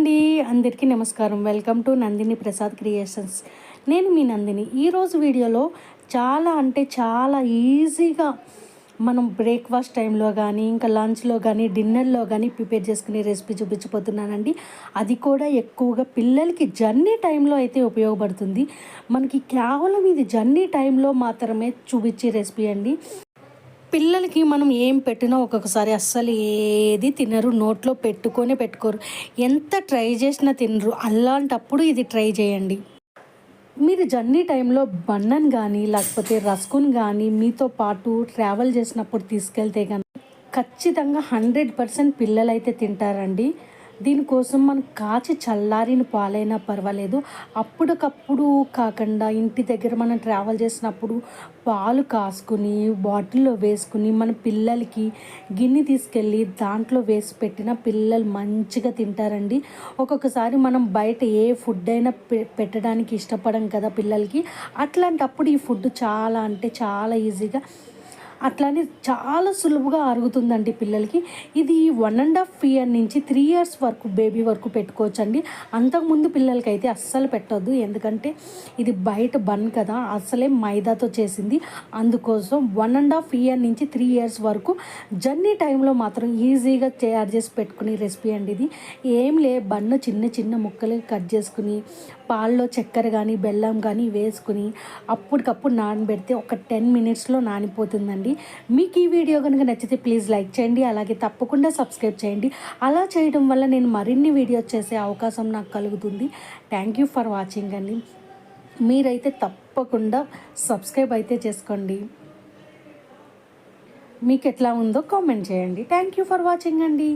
అండి అందరికీ నమస్కారం. Welcome to Nandini Prasad creations. నేను మీ నందిని. ఈరోజు వీడియోలో చాలా అంటే చాలా ఈజీగా మనం బ్రేక్ఫాస్ట్ టైంలో కానీ ఇంకా లంచ్లో కానీ డిన్నర్లో కానీ ప్రిపేర్ చేసుకునే రెసిపీ చూపించబోతున్నానండి. అది కూడా ఎక్కువగా పిల్లలకి జర్నీ టైంలో అయితే ఉపయోగపడుతుంది. మనకి కేవలం ఇది జర్నీ టైంలో మాత్రమే చూపించే రెసిపీ అండి. పిల్లలకి మనం ఏం పెట్టినా ఒక్కొక్కసారి అస్సలు ఏది తినరు నోట్లో పెట్టుకొని పెట్టుకోరు. ఎంత ట్రై చేసినా తినరు. అలాంటప్పుడు ఇది ట్రై చేయండి. మీరు జర్నీ టైంలో బన్నన్ కానీ లేకపోతే రస్కున్ కానీ మీతో పాటు ట్రావెల్ చేసినప్పుడు తీసుకెళ్తే కానీ ఖచ్చితంగా హండ్రెడ్ పర్సెంట్ పిల్లలైతే తింటారండి. దీనికోసం మనం కాచి చల్లారిన పాలైనా పర్వాలేదు. అప్పటికప్పుడు కాకుండా ఇంటి దగ్గర మనం ట్రావెల్ చేసినప్పుడు పాలు కాసుకుని బాటిల్లో వేసుకుని మన పిల్లలకి గిన్నె తీసుకెళ్ళి దాంట్లో వేసి పెట్టిన పిల్లలు మంచిగా తింటారండి. ఒక్కొక్కసారి మనం బయట ఏ ఫుడ్ అయినా పె- పెట్టడానికి ఇష్టపడం కదా పిల్లలకి. అట్లాంటప్పుడు ఈ ఫుడ్ చాలా అంటే చాలా ఈజీగా అట్లానే చాలా సులువుగా అరుగుతుందండి పిల్లలకి. ఇది వన్ అండ్ హాఫ్ ఇయర్ నుంచి త్రీ ఇయర్స్ వరకు బేబీ వరకు పెట్టుకోవచ్చు అండి అంతకుముందు పిల్లలకి అయితే అస్సలు పెట్టొద్దు. ఎందుకంటే ఇది బయట బన్ కదా అసలే మైదాతో చేసింది. అందుకోసం వన్ అండ్ హాఫ్ ఇయర్ నుంచి త్రీ ఇయర్స్ వరకు జర్నీ టైంలో మాత్రం ఈజీగా తయారు చేసి పెట్టుకునే రెసిపీ అండి ఇది. ఏం లే బన్ను చిన్న చిన్న ముక్కలు కట్ చేసుకుని పాల్లో చక్కెర కానీ బెల్లం కానీ వేసుకుని అప్పటికప్పుడు నానబెడితే ఒక టెన్ మినిట్స్లో నానిపోతుందండి. మీకు ఈ వీడియో కనుక నచ్చితే ప్లీజ్ లైక్ చేయండి అలాగే తప్పకుండా సబ్స్క్రైబ్ చేయండి. అలా చేయడం వల్ల నేను మరిన్ని వీడియోస్ చేసే అవకాశం నాకు కలుగుతుంది. థ్యాంక్ యూ ఫర్ వాచింగ్ అండి. మీరైతే తప్పకుండా సబ్స్క్రైబ్ అయితే చేసుకోండి. మీకు ఎట్లా ఉందో కామెంట్ చేయండి. థ్యాంక్ యూ ఫర్ వాచింగ్ అండి.